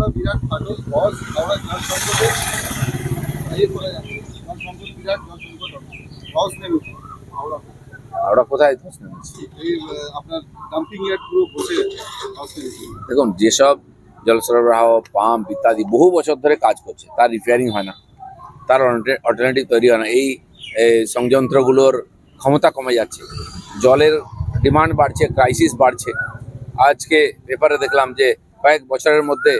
হাওড়া বিরাট ফাটল বস হাওড়া জল সংকটে ইয়ে করে যাচ্ছে জল সংকট বিরাট জল সংকট বস নেমেছে হাওড়া। আমরা কোথায়? ধস নেমেছি এই আপনার ডাম্পিং ইয়ার্ড পুরো বসে গেছে বস নেমেছে দেখুন যেসব জল সরবরাহ পাম্প ইত্যাদি বহু বছর ধরে কাজ করছে তার রিপেয়ারিং হয় না। তার অল্টারনেটিভ তৈরি হয় না। এই সংযন্ত্রগুলোর ক্ষমতা কমে যাচ্ছে। জলের ডিমান্ড বাড়ছে ক্রাইসিস বাড়ছে। আজকে পেপারে দেখলাম যে কয়েক বছরের মধ্যে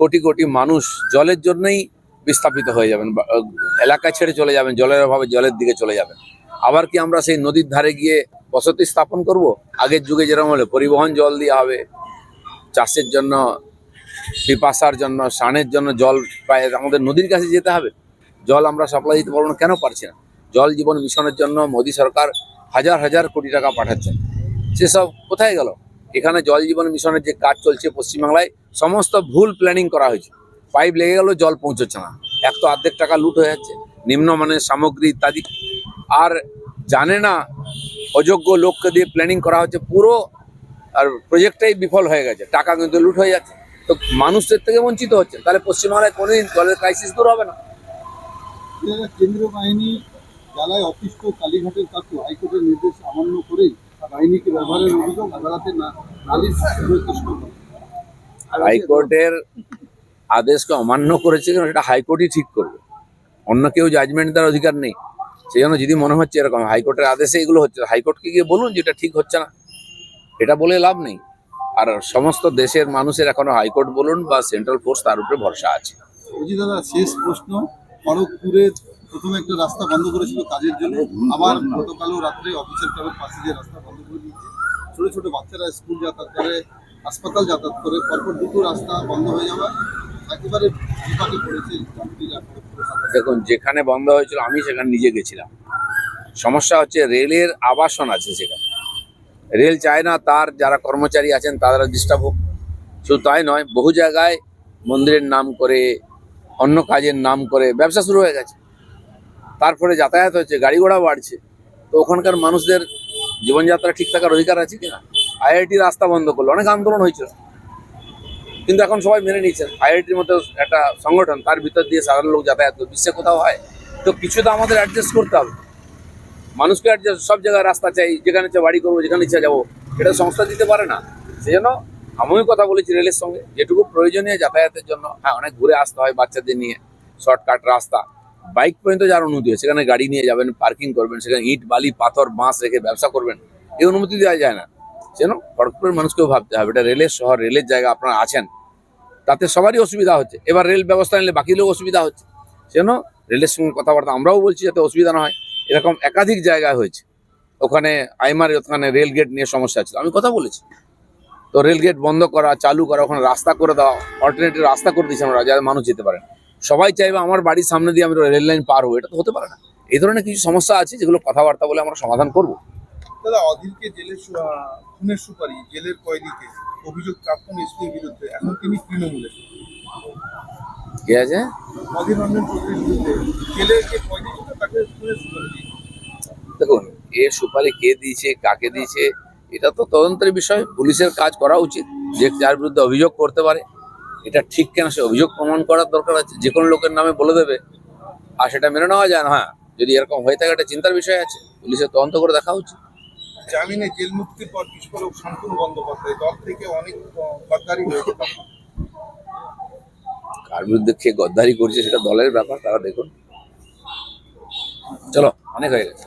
কোটি কোটি মানুষ জলের জন্যই বিস্থাপিত হয়ে যাবেন এলাকা ছেড়ে চলে যাবেন, জলের অভাবে জলের দিকে চলে যাবেন। আবার কি আমরা সেই নদীর ধারে গিয়ে বসতি স্থাপন করব? আগের যুগে যেরকম হলো, পরিবহন জল দেওয়া হবে, চাষের জন্য, পিপাসার জন্য সানের জন্য জল প্রায় আমাদের নদীর কাছে যেতে হবে। জল আমরা সাপ্লাই দিতে পারব না, কেন পারছি না? জল জীবন মিশনের জন্য মোদী সরকার হাজার হাজার কোটি টাকা পাঠাচ্ছেন। সেসব কোথায় গেল? এখানে জল জীবন মিশনের যে কাজ চলছে পশ্চিমবাংলায় সমস্ত ভুল প্ল্যানিং করা হয়েছে। পাইপ লেগে গেল, জল পৌঁছচ্ছে না। এক তো অর্ধেক টাকা লুট হয়ে যাচ্ছে, নিম্নমানের সামগ্রী ইত্যাদি। আর জানে না অযোগ্য লোককে দিয়ে প্ল্যানিং করা হচ্ছে, পুরো আর প্রজেক্টটাই বিফল হয়ে গেছে। টাকা কিন্তু লুট হয়ে যাচ্ছে। তো মানুষের থেকে বঞ্চিত হচ্ছে। তাহলে পশ্চিমবাংলায় কোনোদিন জলের ক্রাইসিস দূর হবে না। কেন্দ্রীয় বাহিনী জ্বালায় অতিষ্ঠ কালীঘাটের কাকু হাইকোর্টের নির্দেশ অমান্য বাহিনীকে ব্যবহারের অভিযোগ আদালতে। হাইকোর্টের আদেশকে অমান্য করেছে কেন? সেটা হাইকোর্টই ঠিক করবে। অন্য কেউ জাজমেন্ট দেওয়ার অধিকার নেই। সেই জন্য যদি মনে হচ্ছে এরকম হাইকোর্টের আদেশে এগুলো হচ্ছে হাইকোর্টকে গিয়ে বলুন যে এটা ঠিক হচ্ছে না। এটা বলে লাভ নেই। আর সমস্ত দেশের মানুষের এখনও হাইকোর্ট বলুন বা সেন্ট্রাল ফোর্স তার উপরে ভরসা আছে। দাদা শেষ প্রশ্ন। খড়গপুরে প্রথমে একটা রাস্তা বন্ধ করেছিল কাজের জন্য। আবার গতকালও রাত্রে অফিসের ক্লাবের পাশে যে রাস্তা বন্ধ করে দিয়েছে। ছোট ছোট বাচ্চারা স্কুল যাতায়াত করে হাসপাতাল যাতায়াত করে পরপর দুটো রাস্তা বন্ধ হয়ে যাওয়ায় একেবারে বিপাকে পড়েছে। দেখুন, যেখানে বন্ধ হয়েছিল, আমি সেখানে নিজে গেছিলাম। সমস্যা হচ্ছে, রেলের আবাসন আছে সেখানে। রেল চায় না, তার যারা কর্মচারী আছেন তারা ডিস্টার্ব হোক। শুধু তাই নয়, বহু জায়গায় মন্দিরের নাম করে, অন্য কাজের নাম করে ব্যবসা শুরু হয়ে গেছে। তারপরে যাতায়াত হচ্ছে, গাড়ি ঘোড়া বাড়ছে। তো ওখানকার মানুষদের জীবনযাত্রা ঠিক থাকার অধিকার আছে কিনা? আইআইটি রাস্তা বন্ধ করল। অনেক আন্দোলন হয়েছিল। কিন্তু এখন সবাই মেনে নিচ্ছেন আইআইটির মতো একটা সংগঠন, তার ভিতর দিয়ে সাধারণ লোক যাতায়াত করে বিশ্বে কোথাও হয়? তো কিছু তো আমাদের অ্যাডজাস্ট করতে হবে। মানুষকে অ্যাডজাস্ট সব জায়গায় রাস্তা চাই, যেখানে ইচ্ছা বাড়ি করব, যেখানে ইচ্ছা যাব এটা সংস্থা দিতে পারে না। সেই জন্য আমিও কথা বলেছি রেলের সঙ্গে, যেটুকু প্রয়োজনীয় যাতায়াতের জন্য। হ্যাঁ অনেক ঘুরে আসতে হয় বাচ্চাদের নিয়ে শর্টকাট রাস্তা। বাইক পর্যন্ত যার অনুমতি হয়, সেখানে গাড়ি নিয়ে যাবেন পার্কিং করবেন, সেখানে ইট, বালি, পাথর, বাঁশ রেখে ব্যবসা করবেন, এই অনুমতি দেওয়া যায় না। যেন খড়গপুরের মানুষকেও ভাবতে হবে। এটা রেলের শহর, রেলের জায়গা আপনারা আছেন, তাতে সবারই অসুবিধা হচ্ছে। এবার রেল ব্যবস্থা নিলে বাকি লোক অসুবিধা হচ্ছে। যেন রেলের সঙ্গে কথাবার্তা আমরাও বলছি যাতে অসুবিধা না হয়। এরকম একাধিক জায়গায় হয়েছে। ওখানে আইমার ওখানে রেল গেট নিয়ে সমস্যা ছিল। আমি কথা বলেছি। তো রেল গেট বন্ধ করা, চালু করা, ওখানে রাস্তা করে দেওয়া, অল্টারনেটিভ রাস্তা করে দিয়েছি আমরা, যাতে মানুষ যেতে পারে। সবাই চাইবে আমার বাড়ির সামনে দিয়ে আমি রেল লাইন পার হব, এটা তো হতে পারে না। এই ধরনের কিছু সমস্যা আছে যেগুলো কথাবার্তা বলে আমরা সমাধান করব। দাদা অধীরকে জেলের সু- খুনের সুপারি জেলের কয়েদিকে অভিযোগ প্রাক্তন এসপির বিরুদ্ধে এখন তিনি তৃণমূলে ঠিক আছে? অধীর রঞ্জন চৌধুরীর বিরুদ্ধে জেলের যে কয়েদি ছিল তাকে খুনের সুপারি দেখুন এ সুপারি কে দিয়েছে কাকে দিয়েছে এটা তো তদন্তের বিষয়। পুলিশের কাজ করা উচিত যে যার বিরুদ্ধে অভিযোগ করতে পারে। এটা ঠিক কেন? সে অভিযোগ প্রমাণ করার দরকার আছে যে কোনো লোকের নামে বলে দেবে। আর সেটা মেনে নেওয়া যায় না হ্যাঁ। যদি এরকম হয়ে থাকে একটা চিন্তার বিষয় আছে। পুলিশের তদন্ত করে দেখা উচিত। জামিনে জেল মুক্তির পর বিস্ফোরক শান্তনু বন্দ্যোপাধ্যায়। দল থেকে অনেক গদ্দারি হয়েছে। কার বিরুদ্ধে কে গদ্দারি করছে সেটা দলের ব্যাপার, তারা দেখুন। চলো, অনেক হয়ে গেছে।